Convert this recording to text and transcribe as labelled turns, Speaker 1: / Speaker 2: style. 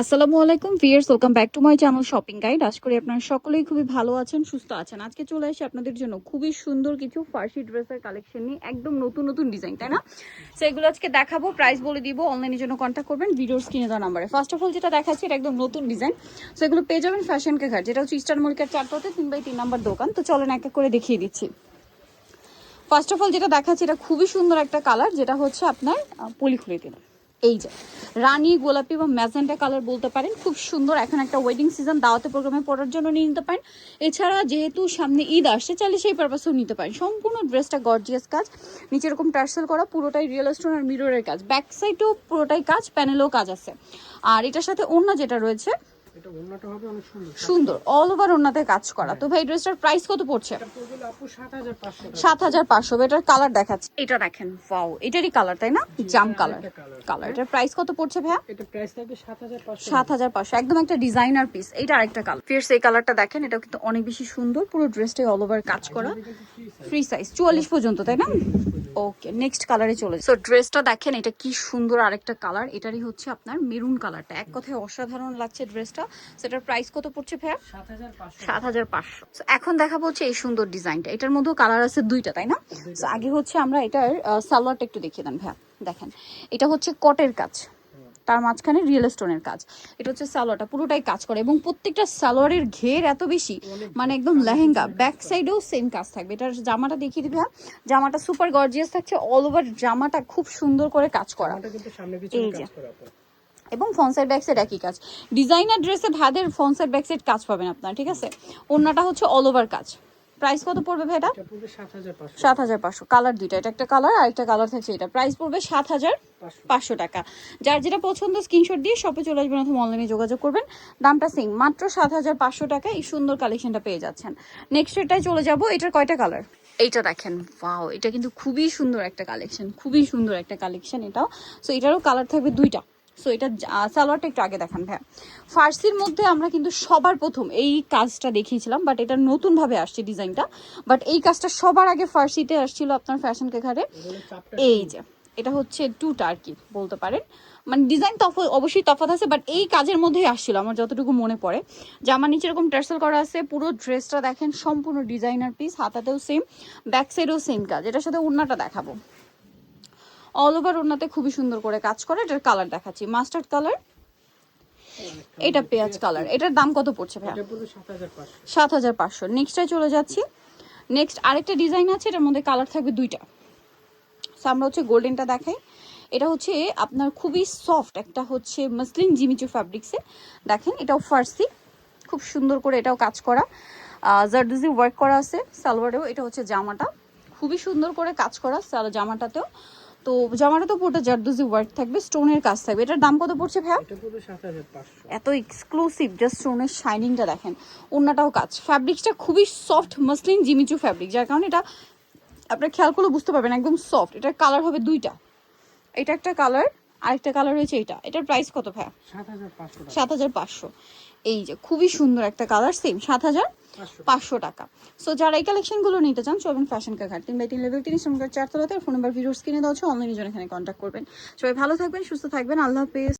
Speaker 1: আসসালামু আলাইকুম viewers welcome back to my channel shopping guide আশা করি আপনারা সকলেই খুবই ভালো আছেন, সুস্থ আছেন। আজকে চলে আসি আপনাদের জন্য খুবই সুন্দর কিছু ফার্সি ড্রেসের কালেকশন নিয়ে, একদম নতুন নতুন ডিজাইন তাই না? সো এগুলো আজকে দেখাবো প্রাইস বলে দিব অনলাইনের জন্য কন্ট্যাক্ট করবেন ভিডিওর স্ক্রিনে দেওয়া নাম্বারে ফার্স্ট অফ অল যেটা দেখাচ্ছি, এটা একদম নতুন ডিজাইন সো এগুলো পেয়ে যাবেন ফ্যাশন কে ঘাট যেটা হচ্ছে ইস্টার মলিকার চারপাতে তিন বাই তিন নাম্বার দোকান। তো চলেন, এক এক করে দেখিয়ে দিচ্ছি। ফার্স্ট অফ অল যেটা দেখাচ্ছি, এটা খুবই সুন্দর একটা কালার যেটা হচ্ছে আপনার পলি খুলে দিলাম এই যে, রানী গোলাপি বা ম্যাজেন্টা কালার বলতে পারেন। খুব সুন্দর এখন একটা ওয়েডিং সিজন দাওয়াতে প্রোগ্রামে পড়ার জন্য নিয়ে নিতে পারেন। এছাড়া যেহেতু সামনে ঈদ আসছে, চাইলে সেই পারপাসেও নিতে পারেন। সম্পূর্ণ ড্রেসটা গর্জিয়াস কাজ। নিচে এরকম টার্সেল করা, পুরোটাই রিয়েল স্টোন আর মিররের কাজ। ব্যাক সাইডেও পুরোটাই কাজ প্যানেলও কাজ আছে। আর এটার সাথে অন্য যেটা রয়েছে
Speaker 2: এটা ওন্নাটা হবে অনেক সুন্দর।
Speaker 1: সুন্দর অল ওভার কাজ করা। তো ভাই ড্রেসটার প্রাইস কত পড়ছে?
Speaker 2: এটা পড়বে আপু
Speaker 1: এটার কালার দেখাচ্ছে। এটা দেখেন ওয়াও এটারই কালার তাই না? জাম কালার কালার এটার প্রাইস কত পড়ছে
Speaker 2: এটা প্রাইস থাকবে
Speaker 1: একদম একটা ডিজাইনার পিস এটা আরেকটা কালার এই কালারটা দেখেন এটা কিন্তু অনেক বেশি সুন্দর। পুরো ড্রেসটাই অল ওভার কাজ করা। ফ্রি সাইজ চুয়াল্লিশ পর্যন্ত তাই না? ওকে নেক্সট কালারে চলে সো ড্রেসটা দেখেন এটা কি সুন্দর আরেকটা কালার এটারই হচ্ছে আপনার মেরুন কালারটা এক কথায় অসাধারণ লাগছে ড্রেসটা সেটার প্রাইস কত পড়ছে ভাইয়া?
Speaker 2: সাত হাজার পাঁচশো।
Speaker 1: এখন দেখাবো হচ্ছে এই সুন্দর ডিজাইনটা এটার মধ্যেও কালার আছে দুইটা তাই না? আগে হচ্ছে আমরা এটার সালোয়ারটা একটু দেখিয়ে দেন ভাইয়া। দেখেন এটা হচ্ছে কটের কাজ। তার মাঝখানে রিয়েল স্টোনের কাজ। এটা হচ্ছে সালোয়ারটা পুরোটাই কাজ করে এবং প্রত্যেকটা সালোয়ারের ঘের এত বেশি মানে একদম লেহেঙ্গা ব্যাক সাইডেও সেম কাজ থাকবে। এটার জামাটা দেখিয়ে দিবি হ্যাঁ? জামাটা সুপার গর্জিয়াস থাকছে অল ওভার জামাটা খুব সুন্দর করে কাজ করা। এই যে। এবং ফ্রন্ট সাইড ব্যাক সাইড একই কাজ। ডিজাইনার ড্রেসে ভাদের ফ্রন্ট সাইড ব্যাক সাইড কাজ পাবেন আপনার ঠিক আছে? অন্যটা হচ্ছে অল ওভার কাজ। প্রাইস কত পড়বে ভাই এটা?
Speaker 2: এটা সাত হাজার পাঁচশো।
Speaker 1: কালার দুইটা এটা একটা কালার আর একটা কালার থাকছে এটা। প্রাইস পড়বে সাত হাজার
Speaker 2: পাঁচশো।
Speaker 1: পাঁচশো। টাকা। যার যেটা পছন্দ স্ক্রিনশট দিয়ে শপে চলে আসবেন অথবা অনলাইনে যোগাযোগ করবেন। দামটা সেম মাত্র সাত হাজার পাঁচশো টাকা এই সুন্দর কালেকশনটা পেয়ে যাচ্ছেন। নেক্সট এটাই চলে যাব এটার কয়টা কালার এইটা দেখেন ওয়াও এটা কিন্তু খুবই সুন্দর একটা কালেকশন খুবই সুন্দর একটা কালেকশন এটাও। সো এটারও কালার থাকবে দুইটা। সো এটা সালোয়ারটা একটু আগে দেখান ভাইয়া। ফার্সির মধ্যে আমরা কিন্তু সবার প্রথম এই কাজটা দেখিয়েছিলাম বাট এটা নতুনভাবে আসছে ডিজাইনটা। বাট এই কাজটা সবার আগে ফার্সিতে আসছিল আপনার ফ্যাশন কেখারে এই যে এটা হচ্ছে টুটা আর কি বলতে পারেন। মানে ডিজাইন তফ অবশ্যই তফাৎ আছে বাট এই কাজের মধ্যেই আসছিল আমার যতটুকু মনে পড়ে। জামা নিচে এরকম টার্সেল করা আছে পুরো ড্রেসটা দেখেন সম্পূর্ণ ডিজাইনার পিস হাতাতেও সেম ব্যাক সাইডেও সেম কাজ। এটার সাথে ওড়নাটা দেখাবো। অল ওভার ওড়নাতে খুবই সুন্দর করে কাজ করে এটার কালার দেখাচ্ছি। মাস্টার্ড কালার এটা পেঁয়াজ কালার এটার দাম কত পড়ছে ভাইয়া?
Speaker 2: পড়বে সাত হাজার পাঁচশো।
Speaker 1: সাত নেক্সটে চলে যাচ্ছি। নেক্সট আরেকটা ডিজাইন আছে এটার মধ্যে কালার থাকবে দুইটা। আমরা হচ্ছে গোল্ডেনটা দেখাই। এটা হচ্ছে আপনার খুবই সফট একটা হচ্ছে মসলিন জিমিচু ফ্যাব্রিক্সে দেখেন এটাও ফার্সি খুব সুন্দর করে এটাও কাজ করা। জারদুজি ওয়ার্ক করা আছে সালোয়ারেও। এটা হচ্ছে জামাটা। খুবই সুন্দর করে কাজ করা সাল- জামাটাতেও। তো জামাটা তো পুরোটা জারদুজি ওয়ার্ক থাকবে স্টোনের কাজ থাকবে। এটার দাম কত পড়ছে ভাইয়া? এত এক্সক্লুসিভ জাস্ট স্টোনের শাইনিংটা দেখেন। অন্যটাও কাজ। ফ্যাব্রিক্সটা খুবই সফট মসলিন জিমিচু ফ্যাব্রিক যার কারণে এটা আপনার খেয়াল করলে বুঝতে পারবেন একদম সফট এটার কালার হবে দুইটা। এটা একটা কালার আরেকটা কালার রয়েছে এটা এটার প্রাইস কত ভাইয়া?
Speaker 2: হাজার
Speaker 1: সাত হাজার পাঁচশো। এই যে খুবই সুন্দর একটা কালার সেম সাত হাজার
Speaker 2: পাঁচশো
Speaker 1: টাকা। সো যারা এই কালেকশনগুলো নিতে চান চলবেন ফ্যাশন কাঘাট তিন বাই তিন লেভেল তিন শ্রমিকের চারতলাতে ফোন নাম্বার ভিডিওস কিনে দেওয়া অনলাইনে জন্য এখানে কন্ট্যাক্ট করবেন। সবাই ভালো থাকবেন, সুস্থ থাকবেন, আল্লাহ হাফেজ।